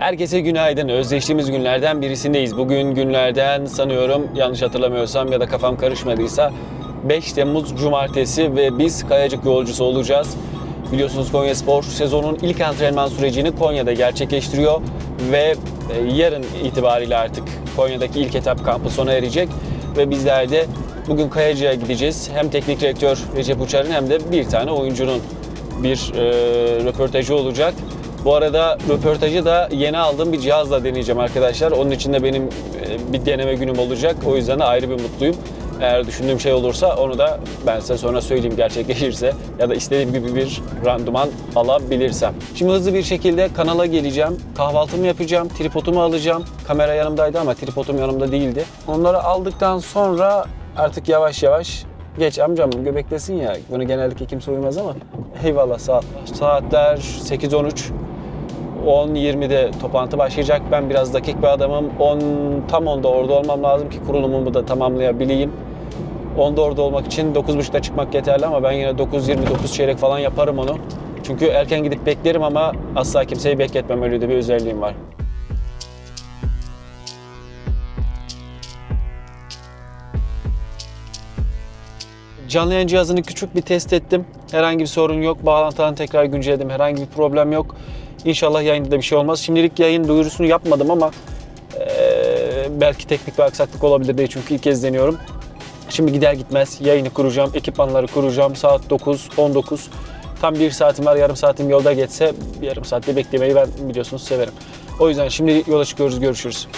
Herkese günaydın. Özleştiğimiz günlerden birisindeyiz. Bugün günlerden sanıyorum yanlış hatırlamıyorsam ya da kafam karışmadıysa 5 Temmuz Cumartesi ve biz Kayacık yolcusu olacağız. Biliyorsunuz Konya Spor sezonun ilk antrenman sürecini Konya'da gerçekleştiriyor ve e, yarın itibariyle artık Konya'daki ilk etap kampı sona erecek ve bizler de bugün Kayacık'a gideceğiz. Hem teknik direktör Recep Uçar'ın hem de bir tane oyuncunun bir e, röportajı olacak. Bu arada röportajı da yeni aldığım bir cihazla deneyeceğim arkadaşlar. Onun için de benim e, bir deneme günüm olacak. O yüzden de ayrı bir mutluyum. Eğer düşündüğüm şey olursa onu da ben size sonra söyleyeyim gerçekleşirse ya da istediğim gibi bir randıman alabilirsem. Şimdi hızlı bir şekilde kanala geleceğim. Kahvaltımı yapacağım, tripodumu alacağım. Kamera yanımdaydı ama tripodum yanımda değildi. Onları aldıktan sonra artık yavaş yavaş Geç amcam göbeklesin ya. Bunu genellikle kimse uymaz ama. Eyvallah ol. Saatler 8.13. 10.20'de toplantı başlayacak. Ben biraz dakik bir adamım. 10 tam 10'da orada olmam lazım ki kurulumumu da tamamlayabileyim. 10'da orada olmak için 9.30'da çıkmak yeterli ama ben yine 9.29 çeyrek falan yaparım onu. Çünkü erken gidip beklerim ama asla kimseyi bekletmem öyle de bir özelliğim var. Canlı yayın cihazını küçük bir test ettim. Herhangi bir sorun yok. Bağlantılarını tekrar güncelledim. Herhangi bir problem yok. İnşallah yayında da bir şey olmaz. Şimdilik yayın duyurusunu yapmadım ama eee, belki teknik bir aksaklık olabilir diye çünkü ilk kez deniyorum. Şimdi gider gitmez yayını kuracağım, ekipmanları kuracağım. Saat 9, 19. Tam bir saatim var, yarım saatim yolda geçse yarım saatte beklemeyi ben biliyorsunuz severim. O yüzden şimdi yola çıkıyoruz, görüşürüz.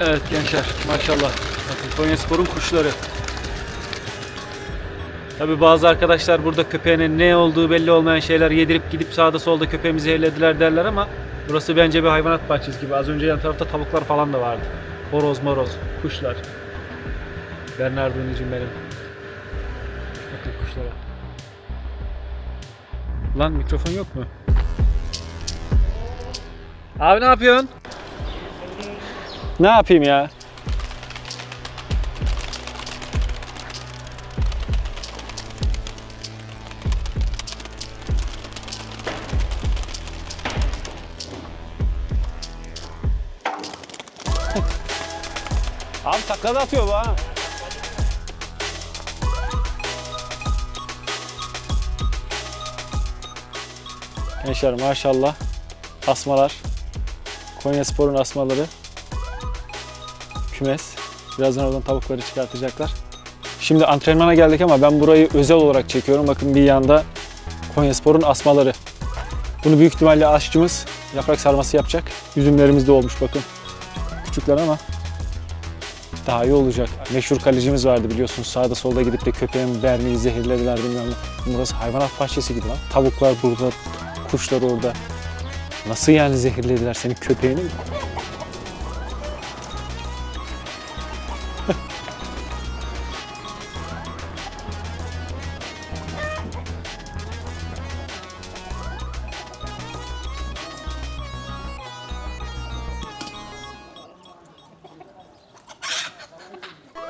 Evet gençler maşallah. Bakın Konya Spor'un kuşları. Tabi bazı arkadaşlar burada köpeğinin ne olduğu belli olmayan şeyler yedirip gidip sağda solda köpeğimizi zehirlediler derler ama burası bence bir hayvanat bahçesi gibi. Az önce yan tarafta tavuklar falan da vardı. Horoz moroz, kuşlar. Bernardo'nucum benim. Bakın kuşlara. Lan mikrofon yok mu? Abi ne yapıyorsun? Ne yapayım ya? Abi takla atıyor bu ha. Gençler maşallah asmalar. Konya Spor'un asmaları kümes. Birazdan oradan tavukları çıkartacaklar. Şimdi antrenmana geldik ama ben burayı özel olarak çekiyorum. Bakın bir yanda Konyaspor'un asmaları. Bunu büyük ihtimalle aşçımız yaprak sarması yapacak. Üzümlerimiz de olmuş bakın. Küçükler ama daha iyi olacak. Meşhur kalecimiz vardı biliyorsunuz. Sağda solda gidip de köpeğin vermeyi zehirlediler bilmem ne. Burası hayvanat bahçesi gibi lan. Tavuklar burada, kuşlar orada. Nasıl yani zehirlediler senin köpeğini?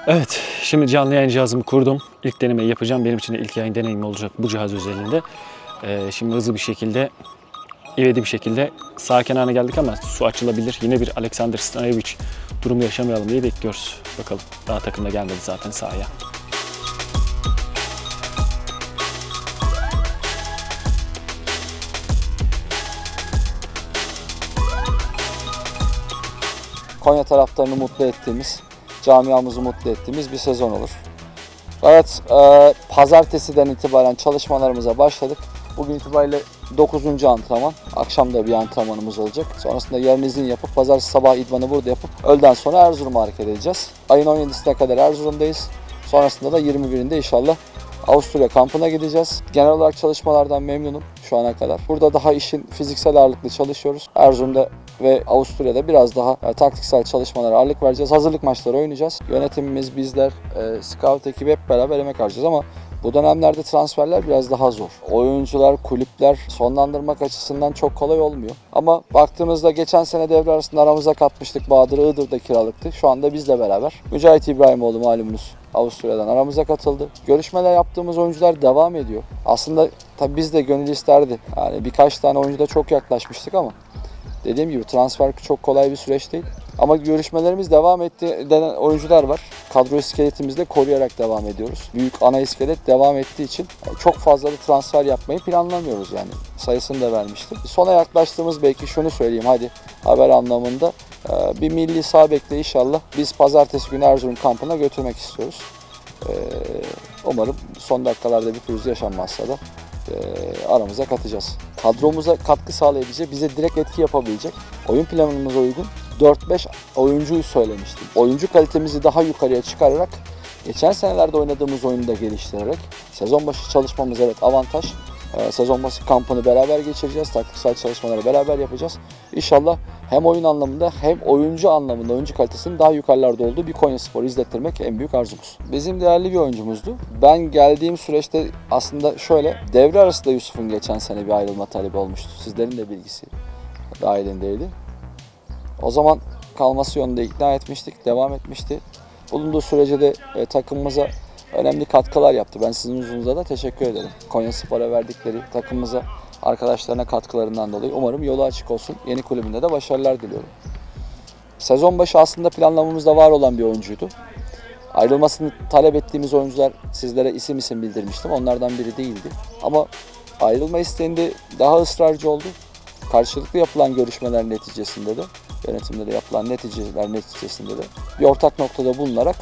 Evet, şimdi canlı yayın cihazımı kurdum. İlk denemeyi yapacağım. Benim için de ilk yayın deneyimi olacak bu cihaz özelliğinde. Ee, şimdi hızlı bir şekilde, ivedi bir şekilde sağ kenarına geldik ama su açılabilir. Yine bir Alexander Stanojevic durumu yaşamayalım diye bekliyoruz. Bakalım. Daha takımda gelmedi zaten sahaya. Konya taraftarını mutlu ettiğimiz, camiamızı mutlu ettiğimiz bir sezon olur. Evet, e, pazartesiden itibaren çalışmalarımıza başladık. Bugün itibariyle 9. antrenman. Akşam da bir antrenmanımız olacak. Sonrasında yarın izin yapıp pazartesi sabah idmanı burada yapıp öğleden sonra Erzurum'a hareket edeceğiz. Ayın 17'sine kadar Erzurum'dayız. Sonrasında da 21'inde inşallah Avusturya kampına gideceğiz. Genel olarak çalışmalardan memnunum şu ana kadar. Burada daha işin fiziksel ağırlıklı çalışıyoruz. Erzurum'da ve Avusturya'da biraz daha e, taktiksel çalışmalara ağırlık vereceğiz. Hazırlık maçları oynayacağız. Yönetimimiz, bizler, e, scout ekibi hep beraber emek harcayacağız ama Bu dönemlerde transferler biraz daha zor. Oyuncular, kulüpler sonlandırmak açısından çok kolay olmuyor. Ama baktığımızda geçen sene devre arasında aramıza katmıştık. Bahadır Iğdır'da kiralıktı. Şu anda bizle beraber. Mücahit İbrahimoğlu malumunuz Avusturya'dan aramıza katıldı. Görüşmeler yaptığımız oyuncular devam ediyor. Aslında tabii biz de gönül isterdi. Yani birkaç tane oyuncuda çok yaklaşmıştık ama dediğim gibi transfer çok kolay bir süreç değil. Ama görüşmelerimiz devam etti denen oyuncular var. Kadro iskeletimizi de koruyarak devam ediyoruz. Büyük ana iskelet devam ettiği için çok fazla da transfer yapmayı planlamıyoruz yani. Sayısını da vermiştim. Sona yaklaştığımız belki şunu söyleyeyim hadi haber anlamında. Ee, Bir milli sağ inşallah biz pazartesi günü Erzurum kampına götürmek istiyoruz. Ee, Umarım son dakikalarda bir pürüz yaşanmazsa da e, aramıza katacağız. Kadromuza katkı sağlayabilecek, bize direkt etki yapabilecek, oyun planımıza uygun 4-5 oyuncuyu söylemiştim. Oyuncu kalitemizi daha yukarıya çıkararak, geçen senelerde oynadığımız oyunu da geliştirerek, sezon başı çalışmamız evet avantaj. Ee, Sezon başı kampını beraber geçireceğiz, taktiksel çalışmaları beraber yapacağız. İnşallah hem oyun anlamında hem oyuncu anlamında oyuncu kalitesinin daha yukarılarda olduğu bir Konya Spor izlettirmek en büyük arzumuz. Bizim değerli bir oyuncumuzdu. Ben geldiğim süreçte aslında şöyle devre arasında Yusuf'un geçen sene bir ayrılma talebi olmuştu. Sizlerin de bilgisi dahilindeydi. O zaman kalması yönünde ikna etmiştik, devam etmişti. Bulunduğu sürece de e, takımımıza önemli katkılar yaptı. Ben sizin huzurunuza da teşekkür ederim. Konya Spor'a verdikleri takımımıza, arkadaşlarına katkılarından dolayı umarım yolu açık olsun. Yeni kulübünde de başarılar diliyorum. Sezon başı aslında planlamamızda var olan bir oyuncuydu. Ayrılmasını talep ettiğimiz oyuncular sizlere isim isim bildirmiştim. Onlardan biri değildi. Ama ayrılma isteğinde daha ısrarcı oldu. Karşılıklı yapılan görüşmeler neticesinde de, yönetimde de yapılan neticeler neticesinde de bir ortak noktada bulunarak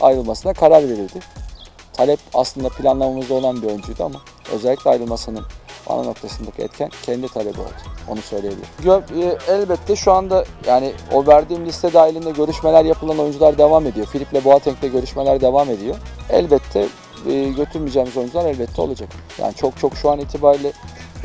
ayrılmasına karar verildi. Talep aslında planlamamızda olan bir oyuncuydu ama özellikle ayrılmasının ana noktasındaki etken kendi talebi oldu. Onu söyleyebilirim. E, elbette şu anda yani o verdiğim liste dahilinde görüşmeler yapılan oyuncular devam ediyor. Filip'le Boateng'le görüşmeler devam ediyor. Elbette e, götürmeyeceğimiz oyuncular elbette olacak. Yani çok çok şu an itibariyle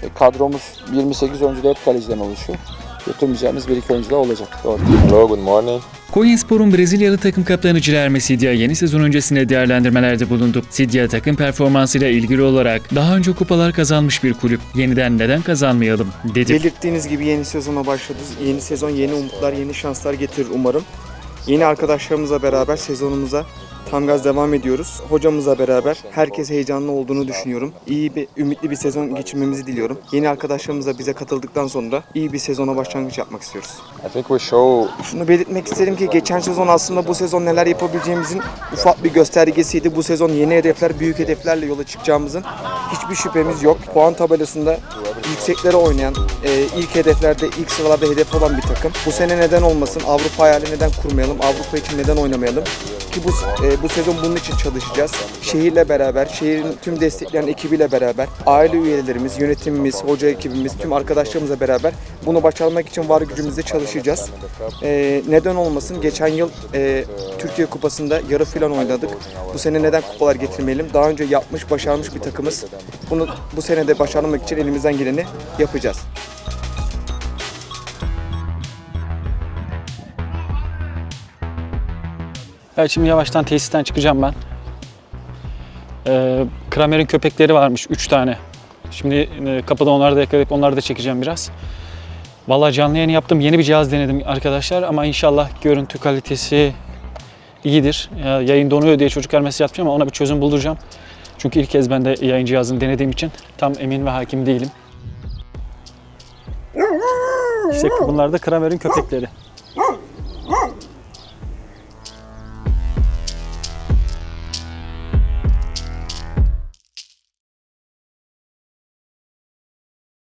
e, kadromuz 28 oyuncu 4 kaleciden oluşuyor. Götürmeyeceğimiz bir iki oyuncu da olacak. Doğru. Hello, good morning. Konyaspor'un Brezilyalı takım kaptanı Cilerme Sidya yeni sezon öncesinde değerlendirmelerde bulundu. Sidya takım performansıyla ilgili olarak daha önce kupalar kazanmış bir kulüp. Yeniden neden kazanmayalım dedi. Belirttiğiniz gibi yeni sezona başladı. Yeni sezon yeni umutlar, yeni şanslar getirir umarım. Yeni arkadaşlarımızla beraber sezonumuza tam gaz devam ediyoruz. Hocamızla beraber herkes heyecanlı olduğunu düşünüyorum. İyi bir, ümitli bir sezon geçirmemizi diliyorum. Yeni arkadaşlarımız da bize katıldıktan sonra iyi bir sezona başlangıç yapmak istiyoruz. Şunu belirtmek isterim ki geçen sezon aslında bu sezon neler yapabileceğimizin ufak bir göstergesiydi. Bu sezon yeni hedefler, büyük hedeflerle yola çıkacağımızın hiçbir şüphemiz yok. Puan tabelasında yükseklere oynayan, e, ilk hedeflerde, ilk sıralarda hedef olan bir takım. Bu sene neden olmasın? Avrupa hayali neden kurmayalım? Avrupa için neden oynamayalım? Ki bu e, bu sezon bunun için çalışacağız. Şehirle beraber, şehrin tüm destekleyen ekibiyle beraber, aile üyelerimiz, yönetimimiz, hoca ekibimiz, tüm arkadaşlarımızla beraber bunu başarmak için var gücümüzle çalışacağız. E, neden olmasın? Geçen yıl e, Türkiye Kupası'nda yarı final oynadık. Bu sene neden kupalar getirmeyelim? Daha önce yapmış, başarmış bir takımız. Bunu bu sene de başarmak için elimizden geleni yapacağız. Evet şimdi yavaştan tesisten çıkacağım ben. Ee, Kramer'in köpekleri varmış 3 tane. Şimdi e, kapıda onları da yakalayıp onları da çekeceğim biraz. Vallahi canlı yayın yaptım. Yeni bir cihaz denedim arkadaşlar ama inşallah görüntü kalitesi iyidir. Ya, yayın donuyor diye çocuklar mesaj atmış ama ona bir çözüm bulacağım. Çünkü ilk kez ben de yayın cihazını denediğim için tam emin ve hakim değilim. İşte bunlar da Kramer'in köpekleri.